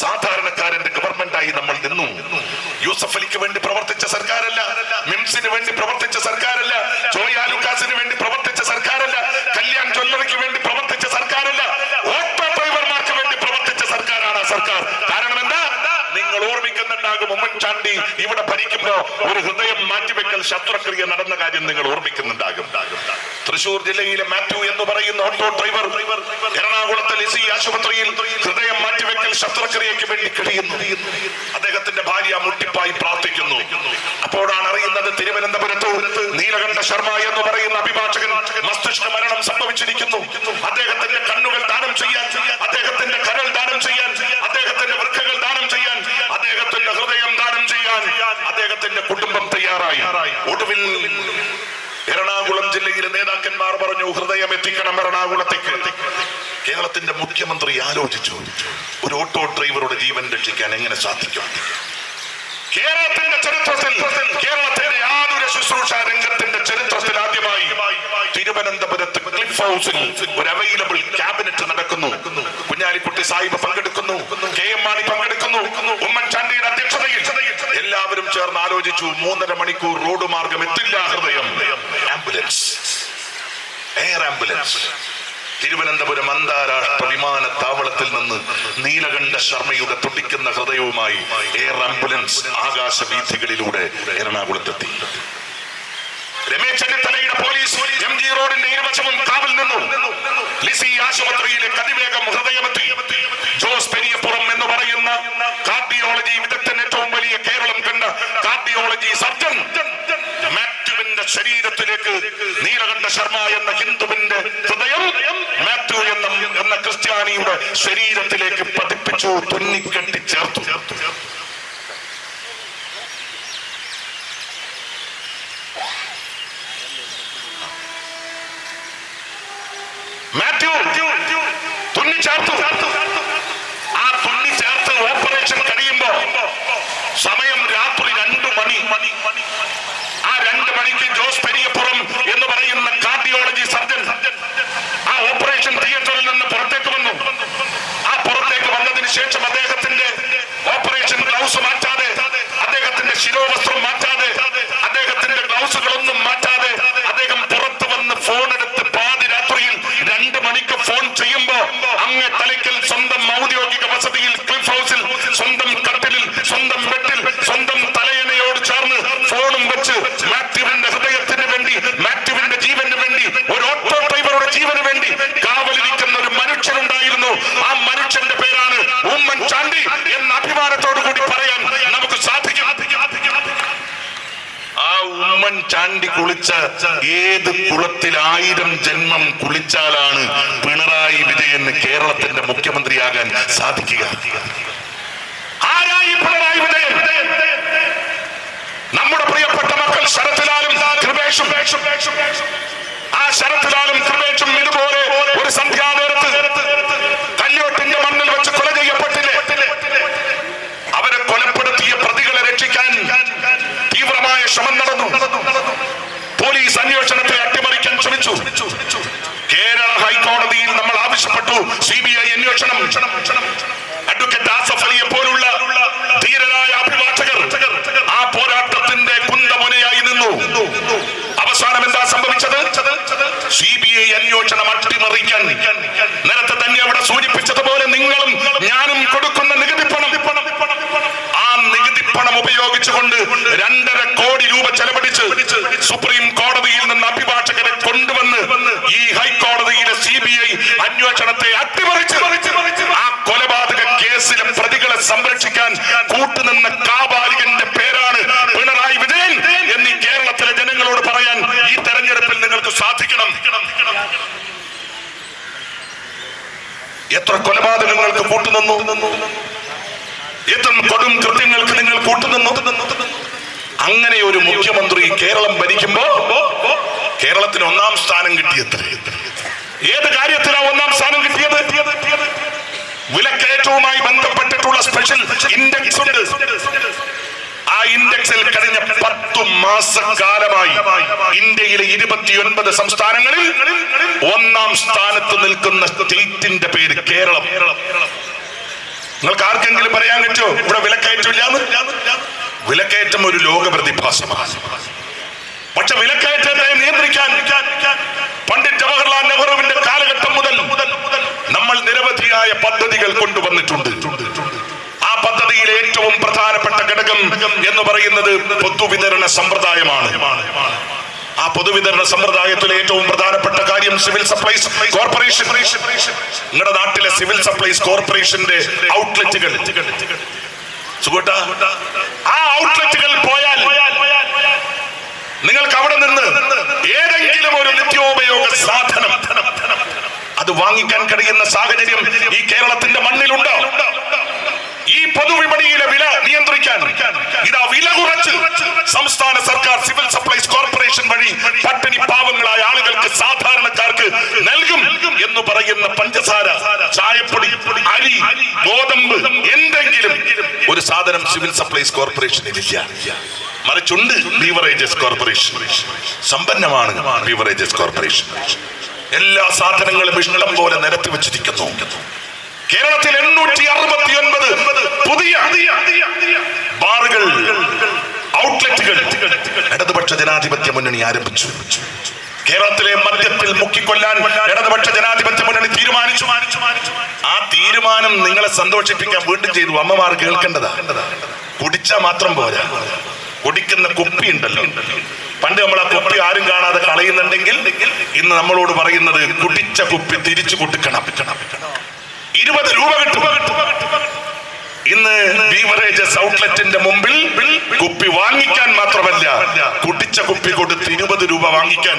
സാധാരണക്കാരന്റെ ഗവൺമെന്റായി നമ്മൾ നിന്നു. യൂസഫ് അലിക്ക് വേണ്ടി പ്രവർത്തിച്ച സർക്കാരല്ല മിംസിന് വേണ്ടി പ്രവർത്തിച്ച സർക്കാരല്ല ജോയ് ആലുക്കാസിന് വേണ്ടി പ്രവർത്തിച്ച സർക്കാരല്ല കല്യാൺ ജ്വല്ലറിക്ക് വേണ്ടി പ്രവർത്തിച്ച സർക്കാരല്ല ഓട്ടോ ഡ്രൈവർമാർക്ക് വേണ്ടി പ്രവർത്തിച്ച സർക്കാരാണ് ആ സർക്കാർ കാരണം എന്താ ഓർമ്മിക്കുന്നുണ്ടാകും ഉമ്മൻചാണ്ടി ഇവിടെ ഭരിക്കുമ്പോ ഒരു ഹൃദയം മാറ്റിവെക്കൽ ശസ്ത്രക്രിയ നടന്ന കാര്യം നിങ്ങൾ ഓർമ്മിക്കുന്നുണ്ടാകും. തൃശൂർ ജില്ലയിലെ മാത്യു എന്ന് പറയുന്ന ഓട്ടോ ഡ്രൈവർ എറണാകുളത്തെ ലിസി ആശുപത്രിയിൽ ഹൃദയം മാറ്റിവെക്കൽ ശസ്ത്രക്രിയയ്ക്ക് വേണ്ടി കഴിയുന്നു. അദ്ദേഹത്തിന്റെ ഭാര്യ മുട്ടിപ്പായി പ്രാർത്ഥിക്കുന്നു. അപ്പോഴാണ് അറിയുന്നത് തിരുവനന്തപുരത്ത് നീലകണ്ഠ ശർമ്മ എന്ന് പറയുന്ന അഭിഭാഷകൻ മസ്തിഷ്ക മരണം സംഭവിച്ചിരിക്കുന്നു. അദ്ദേഹത്തിന്റെ കണ്ണുകൾ ദാനം ചെയ്യാൻ അദ്ദേഹത്തിന്റെ കരൾ ദാനം ചെയ്യാൻ അദ്ദേഹത്തിന്റെ വൃക്കകൾ ദാനം ചെയ്യാൻ അദ്ദേഹത്തിന്റെ ഹൃദയം ദാനം ചെയ്യാൻ അദ്ദേഹത്തിന്റെ കുടുംബം തയ്യാറായി ഒടുവിൽ എറണാകുളം ജില്ലയിലെ നേതാക്കന്മാർ പറഞ്ഞു ഹൃദയം എത്തിക്കണം എറണാകുളത്തേക്ക് കേരളത്തിന്റെ മുഖ്യമന്ത്രി ആലോചിച്ചു. ഒരു ഓട്ടോ ഡ്രൈവറുടെ ജീവൻ രക്ഷിക്കാൻ എങ്ങനെ സാധിക്കും? കേരളത്തിന്റെ ചരിത്രത്തിൽ കേരളത്തിന്റെ ആതുര ശുശ്രൂഷ രംഗത്തിന്റെ ചരിത്രത്തിൽ ആദ്യമായി തിരുവനന്തപുരത്ത് ക്ലിഫ് ഹൗസിൽ ഒരു അവൈലബിൾ ക്യാബിനറ്റ് നടക്കുന്നു. കുഞ്ഞാലിക്കുട്ടി സാഹിബ് പങ്കെടുക്കുന്നു. കെ എം മാണി പങ്കെടുക്കുന്നു. ഉമ്മൻചാണ്ടിയുടെ അധ്യക്ഷതയിൽ എല്ലാവരും ചേർന്ന് ആലോചിച്ചു മൂന്നര മണിക്കൂർ റോഡ് മാർഗം എത്തില്ല ഹൃദയം. ആംബുലൻസ്. Air ambulance. തിരുവനന്തപുരം അന്താരാഷ്ട്ര വിമാനത്താവളത്തിൽ നിന്ന് നീലകണ്ഠ ശർമ്മയുടെ തുടിക്കുന്ന ഹൃദയവുമായി എയർ ആംബുലൻസ് ആകാശവീഥികളിലൂടെ എറണാകുളത്തെത്തി. രമേശ് ചെന്നിത്തലയുടെ പോലീസ് എം ജി റോഡിന്റെ ഇരുവശവും കാവൽ നിന്നു ലിസി ആശുപത്രിയിലെ അതിവേഗം ഹൃദയമെത്തി. ജോസ് പെരിയപ്പുറം എന്ന് പറയുന്ന കാർഡിയോളജി വിദഗ്ധൻ ഏറ്റവും വലിയ കേരളം കണ്ട കാർഡിയോളജി സർജൻ ശരീരത്തിലേക്ക് നീലകണ്ഠ ശർമ്മ എന്ന ഹിന്ദുവിന്റെ ഹൃദയം മാത്യു എന്ന എന്ന ക്രിസ്ത്യാനിയുടെ ശരീരത്തിലേക്ക് പതിപ്പിച്ചു തുന്നിക്കെട്ടി ചേർത്തു. മാത്യു തുന്നി ചേർത്തു ആ ചാണ്ടി എന്ന അഭിമാനത്തോടു കൂടി പറയാൻ നമുക്ക് സാധിക്കും. ആ ഉമ്മൻ ചാണ്ടി കുളിച്ച ഏത് കുളത്തിൽ ആയിരം ജന്മം കുളിച്ചാലാണ് പിണറായി വിജയന് കേരളത്തിന്റെ മുഖ്യമന്ത്രിയാകാൻ സാധിക്കുക? ആരായി പിണറായി വിജയൻ? നമ്മുടെ പ്രിയപ്പെട്ട മക്കൾ ശരത്ലാലും കൃപേഷും. ആ ശരത്ലാലും കൃപേഷും ഇതുപോലെ ഒരു സന്ധ്യാനേരത്ത് ആവശ്യപ്പെട്ടു സി ബി ഐ അന്വേഷണം. അഡ്വക്കേറ്റ് ആസഫ് അലിയെ പോലുള്ള ധീരരായ അഭിഭാഷകർ ആ പോരാട്ടത്തിന്റെ കുന്തമുനയായി നിന്നു. അവസാനം എന്താ സംഭവിച്ചത്? സി ബി ഐ അന്വേഷണം അട്ടിമറിക്കാൻ. നേരത്തെ തന്നെ അവിടെ സൂചിപ്പിച്ചതുപോലെ നിങ്ങളും ഞാനും കൊടുക്കുന്ന നികുതി പണം. ആ നികുതി പണം ഉപയോഗിച്ചുകൊണ്ട് രണ്ടര കോടി രൂപ ചെലവഴിച്ച് സുപ്രീം കോടതിയിൽ നിന്ന് അഭിഭാഷകരെ കൊണ്ടുവന്ന് ഈ ഹൈക്കോടതിയിലെ സി ബി ഐ അന്വേഷണത്തെ അട്ടിമറിച്ച് ആ കൊലപാതക കേസിലെ പ്രതികളെ സംരക്ഷിക്കാൻ കൂട്ടുനിന്ന കാബാലികന്റെ പേരാണ് പിണറായി വിജയൻ എന്നീ കേരളത്തിലെ ജനങ്ങളോട് പറയാൻ ഈ തെരഞ്ഞെടുപ്പിൽ നിങ്ങൾക്ക് സാധിക്കണം എത്ര കൊലപാതകങ്ങൾക്ക് കൂട്ടുനിന്നു? എത്ര കൊടും കൃത്യങ്ങൾക്ക് നിങ്ങൾ കൂട്ടുനിന്നു? അങ്ങനെ ഒരു മുഖ്യമന്ത്രി കേരളം ഭരിക്കുമ്പോ കേരളത്തിന് ഒന്നാം സ്ഥാനം കിട്ടിയത് ഏത് കാര്യത്തിലാ ഒന്നാം സ്ഥാനം കിട്ടിയത്? വിലക്കയറ്റവുമായി ബന്ധപ്പെട്ടിട്ടുള്ള സ്പെഷ്യൽ ഇൻഡെക്സ് ഉണ്ട്. കഴിഞ്ഞ പത്തു മാസക്കാലമായി ഇന്ത്യയിലെ ഇരുപത്തിയൊൻപത് സംസ്ഥാനങ്ങളിൽ ഒന്നാം സ്ഥാനത്ത് നിൽക്കുന്ന സ്റ്റേറ്റിന്റെ പേര് കേരളം. നിങ്ങൾക്ക് ആർക്കെങ്കിലും പറയാൻ പറ്റുമോ ഇവിടെ വിലക്കയറ്റമില്ലാന്ന്? വിലക്കയറ്റം ഒരു ലോക പ്രതിഭാസമാണ് പക്ഷെ വിലക്കയറ്റത്തെ നിയന്ത്രിക്കാൻ പണ്ഡിറ്റ് ജവഹർലാൽ നെഹ്റുവിന്റെ കാലഘട്ടം മുതൽ നമ്മൾ നിരവധിയായ പദ്ധതികൾ കൊണ്ടുവന്നിട്ടുണ്ട്. ഏറ്റവും പ്രധാനപ്പെട്ട ഘടകം എന്ന് പറയുന്നത് പൊതുവിതരണ സമ്പ്രദായമാണ്. ആ പൊതുവിതരണ സമ്പ്രദായത്തിലെ ഏറ്റവും പ്രധാനപ്പെട്ട കാര്യം സിവിൽ സപ്ലൈസ് കോർപ്പറേഷൻ. നിങ്ങളുടെ നാട്ടിലെ സിവിൽ സപ്ലൈസ് കോർപ്പറേഷന്റെ ഔട്ട്ലെറ്റുകൾ. ആ ഔട്ട്ലെറ്റുകൾ പോയാൽ നിങ്ങൾക്ക് അവിടെ നിന്ന് ഏതെങ്കിലും ഒരു നിത്യോപയോഗ സാധനം അത് വാങ്ങിക്കാൻ കഴിയുന്ന സാഹചര്യം ഈ കേരളത്തിന്റെ മണ്ണിലുണ്ടോ? ഈ പൊതുവിപണിയിലെ വില നിയന്ത്രിക്കാൻ ഇതാ വില കുറച്ച്. സംസ്ഥാന സർക്കാർ സിവിൽ സപ്ലൈസ് കോർപ്പറേഷൻ വഴി പട്ടിണി പാവങ്ങളായ ആളുകൾക്ക് സാധാരണക്കാർക്ക് നൽകും എന്ന് പറയുന്ന പഞ്ചസാര ചായപ്പൊടി അരി ഗോതമ്പ് എന്തെങ്കിലും ഒരു സാധനം സിവിൽ സപ്ലൈസ് കോർപ്പറേഷനിൽ ഇല്ല മറിച്ചുണ്ട് ബീവറേജസ് കോർപ്പറേഷൻ. സമ്പന്നമാണ് ബീവറേജസ് കോർപ്പറേഷൻ. എല്ലാ സാധനങ്ങളും ഇഷ്ടം പോലെ നിരത്തി വെച്ചിരിക്കുന്നു. കേരളത്തിൽ എണ്ണൂറ്റി അറുപത്തി ഒൻപത് പുതിയ ബാറുകൾ ഔട്ട്ലെറ്റുകൾ. ഇടതുപക്ഷ ജനാധിപത്യ മുന്നണി ആരംഭിച്ചു. കേരളത്തിലെ മദ്യത്തിൽ മുക്കിക്കൊല്ലാൻ ഇടതുപക്ഷ ജനാധിപത്യ മുന്നണി തീരുമാനിച്ചു. ആ തീരുമാനം നിങ്ങളെ സന്തോഷിപ്പിക്കാൻ വീണ്ടും ചെയ്തു. അമ്മമാർ കേൾക്കേണ്ടതാ. കുടിച്ചാ മാത്രം പോരാ. കുടിക്കുന്ന കുപ്പി ഉണ്ടല്ലോ. പണ്ട് നമ്മൾ ആ കുപ്പി ആരും കാണാതെ കളയുന്നുണ്ടെങ്കിൽ ഇന്ന് നമ്മളോട് പറയുന്നത് കുടിച്ച കുപ്പി തിരിച്ചു കൊടുക്കണം ഇരുപത് രൂപ കിട്ടും. ഇന്ന് ബീവറേജസ് ഔട്ട്ലെറ്റിന്റെ മുമ്പിൽ കുപ്പി വാങ്ങിക്കാൻ മാത്രമല്ല കുടിച്ച കുപ്പി കൊടുത്ത് ഇരുപത് രൂപ വാങ്ങിക്കാൻ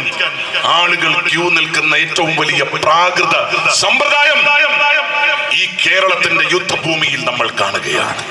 ആളുകൾ ക്യൂ നിൽക്കുന്ന ഏറ്റവും വലിയ പ്രാകൃത സമ്പ്രദായം ഈ കേരളത്തിന്റെ യുദ്ധഭൂമിയിൽ നമ്മൾ കാണുകയാണ്.